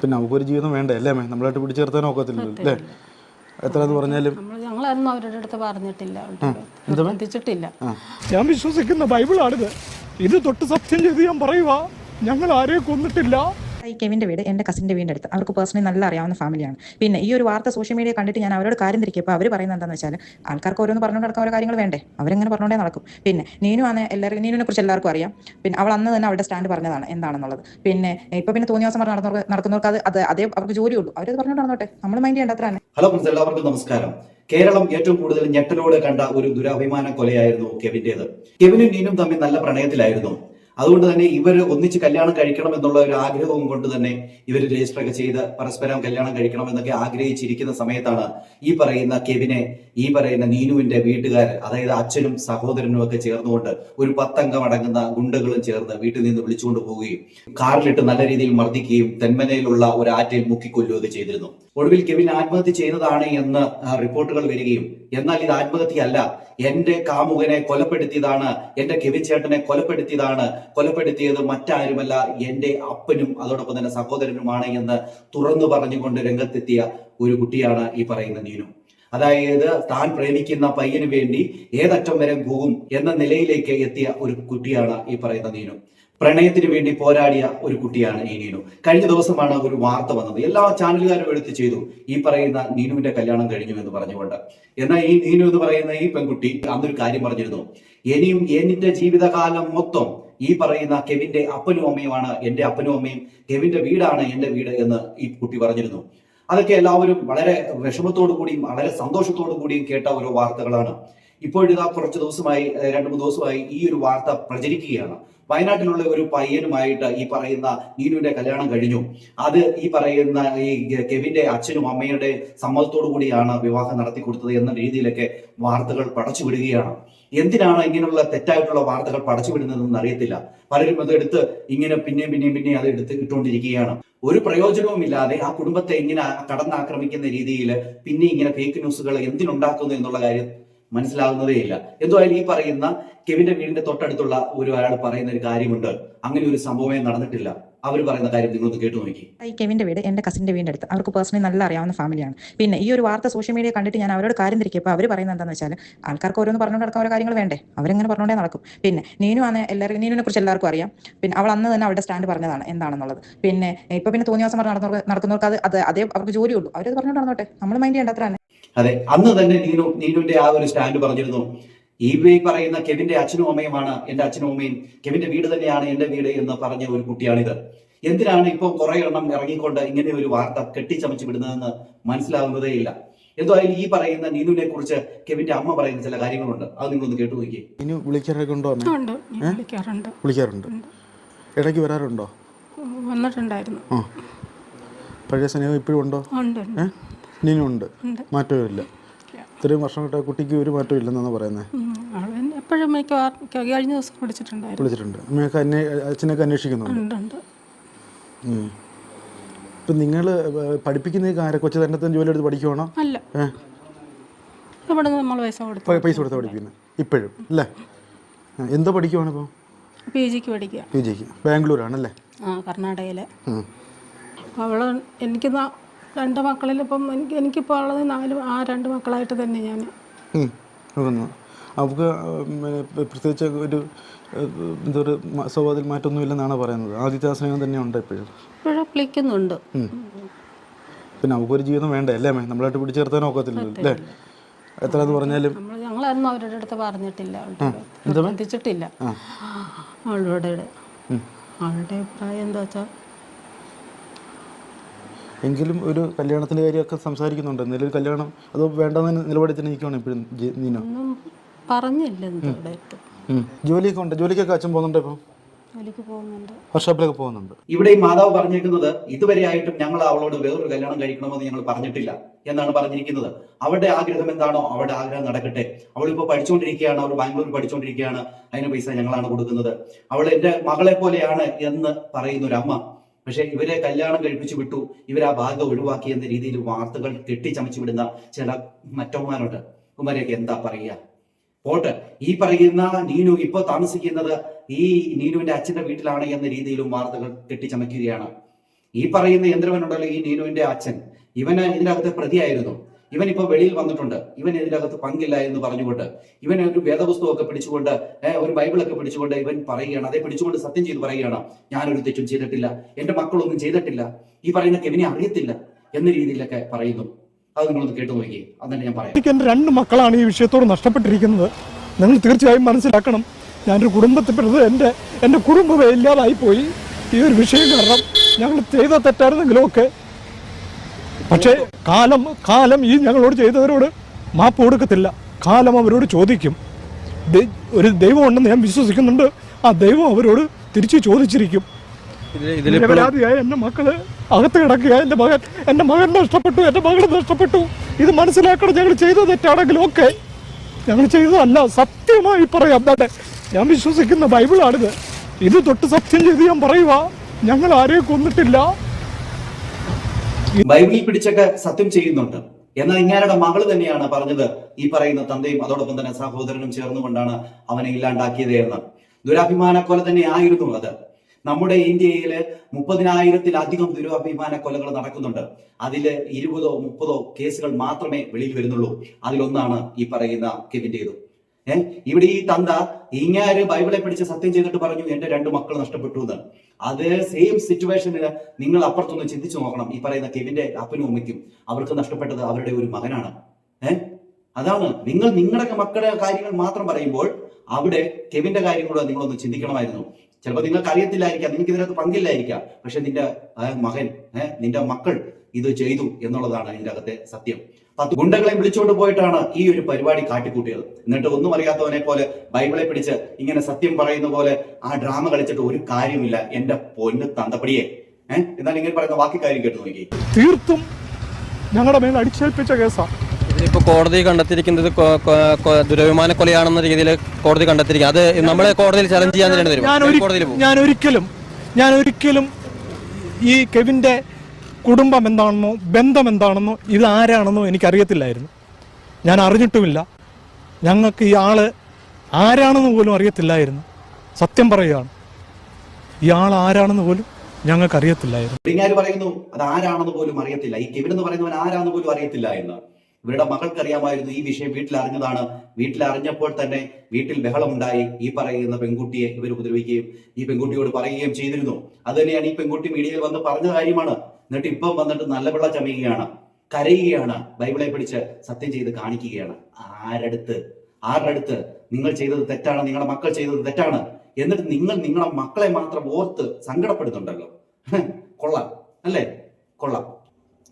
പിന്നെ നമുക്കൊരു ജീവിതം വേണ്ടേ? അല്ലേ അമ്മേ? നമ്മളായിട്ട് പിടിച്ചേർത്താൻ ഒക്കത്തില്ലല്ലോ അല്ലേ? എത്ര എന്ന് പറഞ്ഞാലും നമ്മൾ ഞങ്ങളൊന്നും അവരുടെ അടുത്ത് പറഞ്ഞിട്ടില്ല. ഞാൻ വിശ്വസിക്കുന്ന ബൈബിളാണിത്. ഇത് തൊട്ട് സത്യം ചെയ്ത് ഞാൻ പറയുക ഞങ്ങൾ ആരെയും കൊന്നിട്ടില്ല. ഈ കെവിന്റെ വീട് എന്റെ കസിന്റെ വീടിന്റെ അടുത്ത്. അവർക്ക് പേഴ്സണലി നല്ല അറിയാവുന്ന ഫാമിലിയാണ് പിന്നെ ഈ ഒരു വാർത്ത സോഷ്യൽ മീഡിയ കണ്ടിട്ട് ഞാൻ അവരോട് കാര്യം തിരിക്കുമ്പോൾ അവർ പറയുന്നത് എന്താണെന്ന് വെച്ചാൽ ആൾക്കാർക്ക് ഓരോന്ന് പറഞ്ഞുകൊണ്ട് നടക്കാൻ ഓരോ കാര്യങ്ങൾ വേണ്ടേ? അവരെങ്ങനെ പറഞ്ഞുകൊണ്ടേ നടക്കും. പിന്നെ നീനു ആണ് എല്ലാവരും നീനുവിനെ കുറിച്ച് എല്ലാവർക്കും അറിയാം. പിന്നെ അവൾ അന്ന് തന്നെ അവരുടെ സ്റ്റാൻഡ് പറഞ്ഞതാണ് എന്താണെന്നുള്ളത്. പിന്നെ ഇപ്പൊ പിന്നെ തോന്നിയ ദിവസം പറഞ്ഞ് നടക്കുന്നവർക്ക് അത് അത് അതേ അവർക്ക് ജോലിയുള്ളൂ. അവരത് പറഞ്ഞുകൊണ്ട് നടന്നോട്ടെ. നമ്മൾ മൈൻഡ് ചെയ്യേണ്ട അത്ര ഹലോ എല്ലാവർക്കും നമസ്കാരം. കേരളം ഏറ്റവും കൂടുതൽ ഞെട്ടലോടെ കണ്ട ഒരു ദുരഭിമാന കൊലയായിരുന്നു കെവിന്റേത്. കെവിനും നീനും തമ്മിൽ നല്ല പ്രണയത്തിലായിരുന്നു. അതുകൊണ്ട് തന്നെ ഇവർ ഒന്നിച്ച് കല്യാണം കഴിക്കണം എന്നുള്ള ഒരു ആഗ്രഹവും കൊണ്ട് തന്നെ ഇവർ രജിസ്റ്റർ ഒക്കെ ചെയ്ത് പരസ്പരം കല്യാണം കഴിക്കണം എന്നൊക്കെ ആഗ്രഹിച്ചിരിക്കുന്ന സമയത്താണ് ഈ പറയുന്ന കെവിനെ ഈ പറയുന്ന നീനുവിന്റെ വീട്ടുകാർ അതായത് അച്ഛനും സഹോദരനും ഒക്കെ ചേർന്നുകൊണ്ട് ഒരു പത്തംഗം അടങ്ങുന്ന ഗുണ്ടകളും ചേർന്ന് വീട്ടിൽ നിന്ന് വിളിച്ചുകൊണ്ട് പോവുകയും കാറിലിട്ട് നല്ല രീതിയിൽ മർദ്ദിക്കുകയും തെന്മനയിലുള്ള ഒരു ആറ്റിൽ മുക്കിക്കൊല്ലുകയൊക്കെ ചെയ്തിരുന്നു. ഒടുവിൽ കെവിൻ ആത്മഹത്യ ചെയ്തതാണ് എന്ന് റിപ്പോർട്ടുകൾ വരികയും എന്നാൽ ഇത് ആത്മഹത്യയല്ല. എന്റെ കാമുകനെ കൊലപ്പെടുത്തിയതാണ് എന്റെ കെവിൻ ചേട്ടനെ കൊലപ്പെടുത്തിയതാണ് കൊലപ്പെടുത്തിയത് മറ്റാരുമല്ല എന്റെ അപ്പനും അതോടൊപ്പം തന്നെ സഹോദരനുമാണ് എന്ന് തുറന്നു പറഞ്ഞുകൊണ്ട് രംഗത്തെത്തിയ ഒരു കുട്ടിയാണ് ഈ പറയുന്ന നീനു. അതായത് താൻ പ്രേമിക്കുന്ന പയ്യന് വേണ്ടി ഏതറ്റം വരെ പോകും എന്ന നിലയിലേക്ക് എത്തിയ ഒരു കുട്ടിയാണ് ഈ പറയുന്ന നീനു. പ്രണയത്തിന് വേണ്ടി പോരാടിയ ഒരു കുട്ടിയാണ് ഈ നീനു. കഴിഞ്ഞ ദിവസമാണ് ഒരു വാർത്ത വന്നത്. എല്ലാ ചാനലുകാരും എടുത്ത് ചെയ്തു. ഈ പറയുന്ന നീനുവിന്റെ കല്യാണം കഴിഞ്ഞു എന്ന് പറഞ്ഞുകൊണ്ട്. എന്നാൽ ഈ നീനു എന്ന് പറയുന്ന ഈ പെൺകുട്ടി അന്നൊരു കാര്യം പറഞ്ഞിരുന്നു. ഇനിയും എന്റെ ജീവിതകാലം മൊത്തം ഈ പറയുന്ന കെവിന്റെ അപ്പനും അമ്മയുമാണ് എന്റെ അപ്പനും അമ്മയും. കെവിന്റെ വീടാണ് എന്റെ വീട് എന്ന് ഈ കുട്ടി പറഞ്ഞിരുന്നു. അതൊക്കെ എല്ലാവരും വളരെ വിഷമത്തോടു കൂടിയും വളരെ സന്തോഷത്തോടു കൂടിയും കേട്ട ഓരോ വാർത്തകളാണ്. ഇപ്പോഴിതാ കുറച്ച് ദിവസമായി രണ്ട് മൂന്ന് ദിവസമായി ഈ ഒരു വാർത്ത പ്രചരിക്കുകയാണ്. വയനാട്ടിലുള്ള ഒരു പയ്യനുമായിട്ട് ഈ പറയുന്ന നീനുവിന്റെ കല്യാണം കഴിഞ്ഞു. അത് ഈ പറയുന്ന ഈ കെവിന്റെ അച്ഛനും അമ്മയുടെ സമ്മതത്തോടു കൂടിയാണ് വിവാഹം നടത്തി കൊടുത്തത് എന്ന രീതിയിലൊക്കെ വാർത്തകൾ പടച്ചു വിടുകയാണ്. എന്തിനാണ് ഇങ്ങനെയുള്ള തെറ്റായിട്ടുള്ള വാർത്തകൾ പടച്ചു വിടുന്നതെന്ന് അറിയത്തില്ല. പലരും അതെടുത്ത് ഇങ്ങനെ പിന്നെയും പിന്നെയും പിന്നെയും അത് എടുത്ത് ഇട്ടുകൊണ്ടിരിക്കുകയാണ്. ഒരു പ്രയോജനവും ഇല്ലാതെ ആ കുടുംബത്തെ ഇങ്ങനെ കടന്നാക്രമിക്കുന്ന രീതിയിൽ പിന്നെ ഇങ്ങനെ ഫേക്ക് ന്യൂസുകൾ എന്തിനുണ്ടാക്കുന്നു എന്നുള്ള കാര്യം മനസ്സിലാകുന്നതേയില്ല എന്തായാലും ഈ പറയുന്ന കെവിന്റെ വീടിന്റെ തൊട്ടടുത്തുള്ള ഒരു അയാൾ പറയുന്ന ഒരു കാര്യമുണ്ട്. അങ്ങനെ ഒരു സംഭവമേ നടന്നിട്ടില്ല. അവർ പറയുന്ന കാര്യം നിങ്ങളൊന്ന് കേട്ടു നോക്കി. ഈ കെവിന്റെ വീട് എന്റെ കസിന്റെ വീടിന്റെ അടുത്ത്. അവർക്ക് പേഴ്സണലി നല്ല അറിയാവുന്ന ഫാമിലിയാണ് പിന്നെ ഈ ഒരു വാർത്ത സോഷ്യൽ മീഡിയ കണ്ടിട്ട് ഞാൻ അവരോട് കാര്യം തിരിക്കുമ്പോൾ അവർ പറയുന്നത് എന്താണെന്ന് വെച്ചാൽ ആൾക്കാർക്ക് ഓരോന്ന് പറഞ്ഞുകൊണ്ട് നടക്കാൻ ഓരോ കാര്യങ്ങൾ വേണ്ടേ? അവരെങ്ങനെ പറഞ്ഞുകൊണ്ടേ നടക്കും. പിന്നെ നീനു ആണ് എല്ലാവരും നീനുവിനെ കുറിച്ച് എല്ലാവർക്കും അറിയാം. പിന്നെ അവൾ അന്ന് തന്നെ അവരുടെ സ്റ്റാൻഡ് പറഞ്ഞതാണ് എന്താണെന്നുള്ളത്. പിന്നെ ഇപ്പൊ പിന്നെ തോന്നിയ ദിവസം നടന്നവർക്ക് അത് അത് അവർക്ക് ജോലിയുള്ളൂ. അവരത് പറഞ്ഞുകൊണ്ട് നടന്നോട്ടെ. നമ്മൾ മൈൻഡ് ചെയ്യേണ്ട അത്ര അതെ അന്ന് തന്നെ നീനു നീനുവിന്റെ ആ ഒരു സ്റ്റാൻഡ് പറഞ്ഞിരുന്നു. ഈ പറയുന്ന കെവിന്റെ അച്ഛനും അമ്മയുമാണ് എന്റെ അച്ഛനും അമ്മയും. കെവിന്റെ വീട് തന്നെയാണ് എന്റെ വീട് എന്ന് പറഞ്ഞ ഒരു കുട്ടിയാണിത്. എന്തിനാണ് ഇപ്പോൾ കുറെ എണ്ണം ഇറങ്ങിക്കൊണ്ട് ഇങ്ങനെ ഒരു വാർത്ത കെട്ടിച്ചമച്ച് വിടുന്നതെന്ന് മനസ്സിലാവുന്നതേ ഇല്ല. എന്തായാലും ഈ പറയുന്ന നീനുവിനെ കുറിച്ച് കെവിന്റെ അമ്മ പറയുന്ന ചില കാര്യങ്ങളുണ്ട്. അത് നിങ്ങളൊന്ന് കേട്ടു നോക്കിയേ. വിളിക്കാറൊക്കെ ഉണ്ടോ വിളിക്കാറുണ്ട്. വിളിക്കാറുണ്ട്. ഇടയ്ക്ക് വരാറുണ്ടോ? വന്നിട്ടുണ്ടായിരുന്നു. പഴയ സ്നേഹം ഇപ്പോഴും ഉണ്ടോ? ഉണ്ട് ഉണ്ട്. ഉണ്ട്. മാറ്റമില്ല ഇത്രയും വർഷം കൊണ്ട് ആ കുട്ടിക്ക് ഒരു മാറ്റം ഇല്ലെന്നാണ് പറയുന്നത് എപ്പോഴും കഴിഞ്ഞ ദിവസം വിളിച്ചിട്ടുണ്ടായിരുന്നു. വിളിച്ചിട്ടുണ്ട്. അമ്മയൊക്കെ അന്വേ അച്ഛനൊക്കെ അന്വേഷിക്കുന്നുണ്ട്. ഇപ്പം നിങ്ങൾ പഠിപ്പിക്കുന്ന കാര്യം കൊച്ചു തന്നെ തന്നെ ജോലി എടുത്ത് പഠിക്കുവാണോ? അല്ല. ഇവിടെ നമ്മൾ പൈസ കൊടുത്ത് പൈസ കൊടുത്ത് പഠിപ്പിക്കുന്നത് ഇപ്പോഴും. അല്ലേ? എന്തോ പഠിക്കുവാണ് ഇപ്പോൾ പി ജിക്ക് പഠിക്കുക പി ജിക്ക് ബാംഗ്ലൂരാണല്ലേ? ആ കർണാടകയിലെ. അവൾ എനിക്ക് രണ്ട് മക്കളിലിപ്പം എനിക്ക് എനിക്കിപ്പോൾ ഉള്ളത് നാല് ആ രണ്ട് മക്കളായിട്ട് തന്നെ ഞാൻ. അവർക്ക് പ്രത്യേകിച്ച് ഒരു എന്തൊരു എന്തോ സ്വഭാവത്തിൽ മാറ്റമൊന്നും ഇല്ലെന്നാണ് പറയുന്നത്. ആദ്യത്തെ ആ സ്നേഹം തന്നെ ഉണ്ട് ഇപ്പോഴും ഇപ്പോഴും വിളിക്കുന്നുണ്ട്. പിന്നെ നമുക്കൊരു ജീവിതം വേണ്ടേ? അല്ലേ അമ്മേ? നമ്മളായിട്ട് പിടിച്ചേർത്താൻ ഒക്കത്തില്ലല്ലോ അല്ലേ? എത്ര എന്ന് പറഞ്ഞാലും. നമ്മൾ ഞങ്ങളൊന്നും അവരുടെ അടുത്ത് പറഞ്ഞിട്ടില്ല. അവളുടെ നിർബന്ധിച്ചിട്ടില്ല അവളുടെ അവളുടെ അഭിപ്രായം എന്താ വെച്ചാൽ എങ്കിലും ഒരു കല്യാണത്തിന്റെ കാര്യമൊക്കെ സംസാരിക്കുന്നുണ്ട്. എന്തെങ്കിലും ഒരു കല്യാണം അത് വേണ്ടെന്ന് നിലപാടി തന്നെ നിൽക്കുകയാണ് ഇപ്പോഴും നീന? ഒന്നും പറഞ്ഞില്ല. ജോലിയൊക്കെ ഉണ്ട്. ജോലിക്കൊക്കെ അച്ഛൻ പോകുന്നുണ്ട് ഇപ്പം? പോകുന്നുണ്ട്. ഇവിടെ ഈ മാതാവ് പറഞ്ഞിരിക്കുന്നത് ഇതുവരെ ആയിട്ടും ഞങ്ങൾ അവളോട് വേറൊരു കല്യാണം കഴിക്കണമെന്ന് ഞങ്ങൾ പറഞ്ഞിട്ടില്ല എന്നാണ് പറഞ്ഞിരിക്കുന്നത്. അവളുടെ ആഗ്രഹം എന്താണോ അവളുടെ ആഗ്രഹം നടക്കട്ടെ. അവൾ ഇപ്പൊ പഠിച്ചുകൊണ്ടിരിക്കുകയാണ്. അവൾ ബാംഗ്ലൂർ പഠിച്ചുകൊണ്ടിരിക്കുകയാണ്. അതിന് പൈസ ഞങ്ങളാണ് കൊടുക്കുന്നത്. അവൾ എന്റെ മകളെ പോലെയാണ് എന്ന് പറയുന്ന ഒരു അമ്മ പക്ഷെ ഇവരെ കല്യാണം കഴിപ്പിച്ചു വിട്ടു. ഇവർ ആ ഭാഗം ഒഴിവാക്കി എന്ന രീതിയിൽ വാർത്തകൾ കെട്ടിച്ചമച്ചു വിടുന്ന ചില മറ്റന്മാരുണ്ട് കുമാരിയൊക്കെ എന്താ പറയുക? പോട്ട് ഈ പറയുന്ന നീനു ഇപ്പൊ താമസിക്കുന്നത് ഈ നീനുവിന്റെ അച്ഛന്റെ വീട്ടിലാണ് എന്ന രീതിയിലും വാർത്തകൾ കെട്ടിച്ചമയ്ക്കുകയാണ്. ഈ പറയുന്ന യന്ത്രവനുണ്ടല്ലോ ഈ നീനുവിന്റെ അച്ഛൻ. ഇവന് ഇതിനകത്ത് പ്രതിയായിരുന്നു. ഇവൻ ഇപ്പൊ വെളിയിൽ വന്നിട്ടുണ്ട്. ഇവൻ ഇതിനകത്ത് പങ്കില്ല എന്ന് പറഞ്ഞുകൊണ്ട് ഇവൻ ഒരു വേദപുസ്തകമൊക്കെ പിടിച്ചുകൊണ്ട് ഒരു ബൈബിളൊക്കെ പിടിച്ചുകൊണ്ട് ഇവൻ പറയുകയാണ്. അതേ പിടിച്ചുകൊണ്ട് സത്യം ചെയ്ത് പറയുകയാണ്. ഞാനൊരു തെറ്റും ചെയ്തിട്ടില്ല. എന്റെ മക്കളൊന്നും ചെയ്തിട്ടില്ല. ഈ പറയുന്ന കെവിനെ അറിയത്തില്ല എന്ന രീതിയിലൊക്കെ പറയുന്നു. അത് നിങ്ങളൊന്ന് കേട്ടു നോക്കിയേ. അന്നെ ഞാൻ പറയാം. എനിക്ക് എന്റെ രണ്ട് മക്കളാണ് ഈ വിഷയത്തോട് നഷ്ടപ്പെട്ടിരിക്കുന്നത്. നിങ്ങൾ തീർച്ചയായും മനസ്സിലാക്കണം. ഞാനൊരു കുടുംബത്തിൽപ്പെട്ടത് എന്റെ എന്റെ കുടുംബമേ ഇല്ലാതായി പോയി ഈ ഒരു വിഷയം കാരണം ഞങ്ങൾ ചെയ്ത തെറ്റായിരുന്നെങ്കിലും ഒക്കെ പക്ഷേ കാലം കാലം ഈ ഞങ്ങളോട് ചെയ്തവരോട് മാപ്പ് കൊടുക്കത്തില്ല. കാലം അവരോട് ചോദിക്കും. ഒരു ദൈവം ഉണ്ടെന്ന് ഞാൻ വിശ്വസിക്കുന്നുണ്ട്. ആ ദൈവം അവരോട് തിരിച്ചു ചോദിച്ചിരിക്കും. നിരപരാധിയായ എന്റെ മക്കൾ അകത്ത് കിടക്കുക. എന്റെ മകൻ എന്റെ മകൻ നഷ്ടപ്പെട്ടു എന്റെ മകൾ നഷ്ടപ്പെട്ടു. ഇത് മനസ്സിലാക്കണം. ഞങ്ങൾ ചെയ്ത തെറ്റാണെങ്കിലും ഒക്കെ ഞങ്ങൾ ചെയ്തതല്ല. സത്യമായി പറയാം. അതെ ഞാൻ വിശ്വസിക്കുന്ന ബൈബിളാണിത്. ഇത് തൊട്ട് സത്യം ചെയ്ത് ഞാൻ പറയുക ഞങ്ങൾ ആരെയും കൊന്നിട്ടില്ല. ബൈബിളിൽ പിടിച്ചൊക്കെ സത്യം ചെയ്യുന്നുണ്ട്. എന്നാൽ ഇങ്ങാരുടെ മകൾ തന്നെയാണ് പറഞ്ഞത് ഈ പറയുന്ന തന്തയും അതോടൊപ്പം തന്നെ സഹോദരനും ചേർന്നുകൊണ്ടാണ് അവനെ ഇല്ലാണ്ടാക്കിയത് എന്ന്. ദുരാഭിമാന കൊല തന്നെ ആയിരുന്നു അത്. നമ്മുടെ ഇന്ത്യയിൽ മുപ്പതിനായിരത്തിലധികം ദുരാഭിമാന കൊലകൾ നടക്കുന്നുണ്ട്. അതിൽ ഇരുപതോ മുപ്പതോ കേസുകൾ മാത്രമേ വെളിയിൽ വരുന്നുള്ളൂ. അതിലൊന്നാണ് ഈ പറയുന്ന കെവിന്റേത് ഏഹ് ഇവിടെ ഈ തന്ത ഇങ്ങാര് ബൈബിളെ പിടിച്ച് സത്യം ചെയ്തിട്ട് പറഞ്ഞു എന്റെ രണ്ട് മക്കൾ നഷ്ടപ്പെട്ടു എന്ന്. അതേ സെയിം സിറ്റുവേഷനിൽ നിങ്ങൾ അപ്പുറത്തൊന്ന് ചിന്തിച്ചു നോക്കണം. ഈ പറയുന്ന കെവിന്റെ അപ്പനും അമ്മയ്ക്കും അവർക്ക് നഷ്ടപ്പെട്ടത് അവരുടെ ഒരു മകനാണ്. ഏഹ് അതാണ്. നിങ്ങൾ നിങ്ങളുടെ മക്കളുടെ കാര്യങ്ങൾ മാത്രം പറയുമ്പോൾ അവിടെ കെവിന്റെ കാര്യം കൂടെ നിങ്ങളൊന്ന് ചിന്തിക്കണമായിരുന്നു. ചിലപ്പോൾ നിങ്ങൾക്ക് അറിയത്തില്ലായിരിക്കാം നിങ്ങൾക്ക് ഇതിനകത്ത് പങ്കില്ലായിരിക്കാം. പക്ഷെ നിന്റെ മകൻ നിന്റെ മക്കൾ ഇത് ചെയ്തു എന്നുള്ളതാണ് ഇതിന്റെ അകത്തെ സത്യം. പത്ത് ഗുണ്ടകളെ വിളിച്ചുകൊണ്ട് പോയിട്ടാണ് ഈ ഒരു പരിപാടി കാട്ടിക്കൂട്ടിയത്. എന്നിട്ട് ഒന്നും അറിയാത്തവനെ പോലെ ബൈബിളെ പിടിച്ച് ഇങ്ങനെ സത്യം പറയുന്ന പോലെ ആ ഡ്രാമ കളിച്ചിട്ട് ഒരു കാര്യമില്ല. എന്റെ പൊന്ന് തന്തപ്പടിയെ. ഏഹ് എന്നാൽ ഇങ്ങനെ പറയുന്ന ബാക്കി കാര്യം കേട്ട് നോക്കി. തീർത്തും ഞങ്ങളുടെ മേൽ അടിച്ചേൽപ്പിച്ച കേസാണ് ഇതിലിപ്പോ കോടതി കണ്ടെത്തിയിരിക്കുന്നത് ദുരഭിമാന കൊലയാണെന്ന രീതിയിൽ കോടതി കണ്ടെത്തിയിരിക്കുക അത് നമ്മളെ കോടതിയിൽ ചലഞ്ച് ചെയ്യാൻ ഞാൻ ഒരിക്കലും ഞാൻ ഒരിക്കലും ഈ കെവിന്റെ കുടുംബം എന്താണെന്നോ ബന്ധം എന്താണെന്നോ ഇത് ആരാണെന്നോ എനിക്കറിയത്തില്ലായിരുന്നു. ഞാൻ അറിഞ്ഞിട്ടുമില്ല. ഞങ്ങൾക്ക് ഈ ആൾ ആരാണെന്ന് പോലും അറിയത്തില്ലായിരുന്നു. സത്യം പറയുകയാണ്. ഈ ആൾ ആരാണെന്ന് പോലും ഞങ്ങൾക്ക് അറിയത്തില്ലായിരുന്നു ഇങ്ങാര് പറയുന്നു അത് ആരാണെന്ന് പോലും അറിയത്തില്ല. ഈ കെവിൻ എന്ന് പറയുന്നവൻ ആരാണെന്ന് പോലും അറിയത്തില്ല എന്ന്. ഇവരുടെ മകൾക്ക് അറിയാമായിരുന്നു ഈ വിഷയം വീട്ടിൽ അറിഞ്ഞതാണ് വീട്ടിൽ അറിഞ്ഞപ്പോൾ തന്നെ വീട്ടിൽ ബഹളമുണ്ടായി. ഈ പറയുന്ന പെൺകുട്ടിയെ ഇവർ ഉപദ്രവിക്കുകയും ഈ പെൺകുട്ടിയോട് പറയുകയും ചെയ്തിരുന്നു. അത് തന്നെയാണ് ഈ പെൺകുട്ടി മീഡിയയിൽ വന്ന് പറഞ്ഞ കാര്യമാണ്. എന്നിട്ട് ഇപ്പം വന്നിട്ട് നല്ല വെള്ളം ചമയുകയാണ് കരയുകയാണ് ബൈബിളെ പിടിച്ച് സത്യം ചെയ്ത് കാണിക്കുകയാണ്. ആരടുത്ത്? ആരുടെ അടുത്ത് നിങ്ങൾ ചെയ്തത് തെറ്റാണ് നിങ്ങളുടെ മക്കൾ ചെയ്തത് തെറ്റാണ്. എന്നിട്ട് നിങ്ങൾ നിങ്ങളുടെ മക്കളെ മാത്രം ഓർത്ത് സങ്കടപ്പെടുന്നുണ്ടല്ലോ. കൊള്ളാം അല്ലേ? കൊള്ളാം.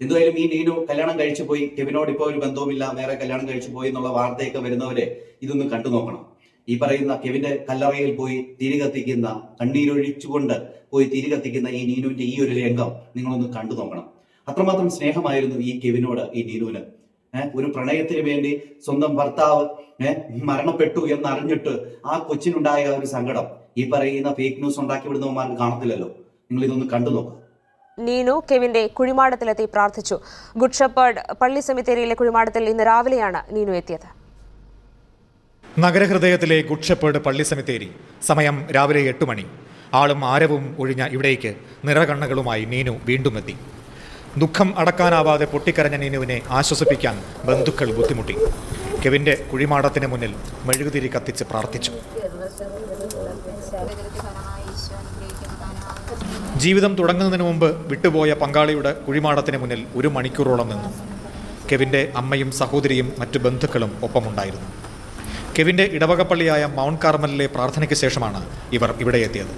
എന്തായാലും ഈ നീനു കല്യാണം കഴിച്ചു പോയി കെവിനോട് ഇപ്പൊ ഒരു ബന്ധവുമില്ല വേറെ കല്യാണം കഴിച്ചു പോയി എന്നുള്ള വാർത്തയൊക്കെ വരുന്നവരെ ഇതൊന്ന് കണ്ടു നോക്കണം ഈ പറയുന്ന കെവിന്റെ കല്ലറയിൽ പോയി തിരി കത്തിക്കുന്ന കണ്ണീരൊഴിച്ചുകൊണ്ട് പോയി തിരി കത്തിക്കുന്ന ഈ നീനുവിന്റെ ഈ ഒരു രംഗം നിങ്ങളൊന്ന് കണ്ടു നോക്കണം. അത്രമാത്രം സ്നേഹമായിരുന്നു ഈ കെവിനോട് ഈ നീനുവിന്. ഒരു പ്രണയത്തിന് വേണ്ടി സ്വന്തം ഭർത്താവ് മരണപ്പെട്ടു എന്നറിഞ്ഞിട്ട് ആ കൊച്ചിനുണ്ടായ ഒരു സങ്കടം ഈ പറയുന്ന ഫേക്ക് ന്യൂസ് ഉണ്ടാക്കി വിടുന്നവന്മാർക്ക് കാണത്തില്ലല്ലോ. നിങ്ങൾ ഇതൊന്ന് കണ്ടു നോക്കാം. നീനു കെവിന്റെ കുഴിമാടത്തിലെത്തി പ്രാർത്ഥിച്ചു. ഗുഡ് ഷെപ്പേർഡ് പള്ളി സെമിത്തേരിയിലെ കുഴിമാടത്തിൽ ഇന്ന് രാവിലെയാണ് നീനു എത്തിയത്. നഗരഹൃദയത്തിലെ ഗുഡ് പള്ളി സെമിത്തേരി സമയം രാവിലെ എട്ട് മണി ആളും ആരവും ഒഴിഞ്ഞ ഇവിടേക്ക് നിറകണ്ണകളുമായി നീനു വീണ്ടും എത്തി ദുഃഖം അടക്കാനാവാതെ പൊട്ടിക്കരഞ്ഞ നീനുവിനെ ആശ്വസിപ്പിക്കാൻ ബന്ധുക്കൾ ബുദ്ധിമുട്ടി. കെവിന്റെ കുഴിമാടത്തിന് മുന്നിൽ മെഴുകുതിരി കത്തിച്ച് പ്രാർത്ഥിച്ചു. ജീവിതം തുടങ്ങുന്നതിന് മുമ്പ് വിട്ടുപോയ പങ്കാളിയുടെ കുഴിമാടത്തിന് മുന്നിൽ ഒരു മണിക്കൂറോളം നിന്നു. കെവിന്റെ അമ്മയും സഹോദരിയും മറ്റു ബന്ധുക്കളും ഒപ്പമുണ്ടായിരുന്നു. കെവിന്റെ ഇടവകപ്പള്ളിയായ മൗണ്ട് കാർമലിലെ പ്രാർത്ഥനയ്ക്ക് ശേഷമാണ് ഇവർ ഇവിടെ എത്തിയത്.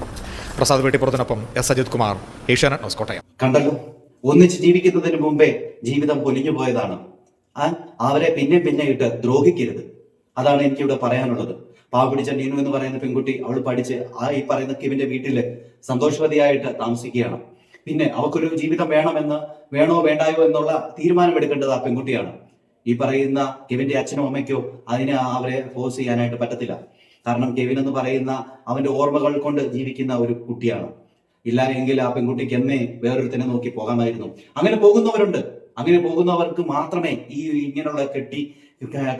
പ്രസാദ് വെട്ടിപ്പുറത്തിനൊപ്പം എസ് അജിത് കുമാർ ഏഷ്യാനെറ്റ് ന്യൂസ് കോട്ടയം. കണ്ടല്ലോ? ഒന്നിച്ച് ജീവിക്കുന്നതിന് മുമ്പേ ജീവിതം പൊലിഞ്ഞു പോയതാണ്. അവരെ പിന്നെ പിന്നെ ഇട്ട് ദ്രോഹിക്കരുത്. അതാണ് എനിക്കിവിടെ പറയാനുള്ളത്. പാവപിടിച്ച നീനു എന്ന് പറയുന്ന പെൺകുട്ടി അവൾ പഠിച്ച് ആ ഈ പറയുന്ന കെവിന്റെ വീട്ടിൽ സന്തോഷവതിയായിട്ട് താമസിക്കുകയാണ്. പിന്നെ അവക്കൊരു ജീവിതം വേണമെന്ന് വേണോ വേണ്ടായോ എന്നുള്ള തീരുമാനമെടുക്കേണ്ടത് ആ പെൺകുട്ടിയാണ്. ഈ പറയുന്ന കെവിന്റെ അച്ഛനോ അമ്മയ്ക്കോ അതിനെ അവരെ ഫോഴ്സ് ചെയ്യാനായിട്ട് പറ്റത്തില്ല. കാരണം കെവിൻ എന്ന് പറയുന്ന അവന്റെ ഓർമ്മകൾ കൊണ്ട് ജീവിക്കുന്ന ഒരു കുട്ടിയാണ്. ഇല്ല എങ്കിൽ ആ പെൺകുട്ടിക്ക് എന്നേ വേറൊരുത്തനെ നോക്കി പോകാമായിരുന്നു. അങ്ങനെ പോകുന്നവരുണ്ട്. അങ്ങനെ പോകുന്നവർക്ക് മാത്രമേ ഈ ഇങ്ങനെയുള്ള കെട്ടി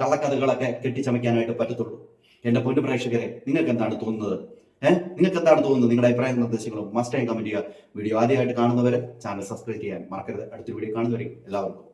കള്ളക്കഥകളൊക്കെ കെട്ടിച്ചമയ്ക്കാനായിട്ട് പറ്റത്തുള്ളൂ. എന്റെ പൊന്നു പ്രേക്ഷകരെ നിങ്ങൾക്ക് എന്താണ് തോന്നുന്നത്? ഏഹ് നിങ്ങൾക്ക് എന്താണ് തോന്നുന്നത്? നിങ്ങളുടെ അഭിപ്രായ നിർദ്ദേശങ്ങളും മസ്റ്റ് ആയി കമന്റ് ചെയ്യുക. വീഡിയോ ആദ്യമായിട്ട് കാണുന്നവരെ ചാനൽ സബ്സ്ക്രൈബ് ചെയ്യാൻ മറക്കരുത്. അടുത്തൊരു വീഡിയോ കാണുന്നവരെ എല്ലാവർക്കും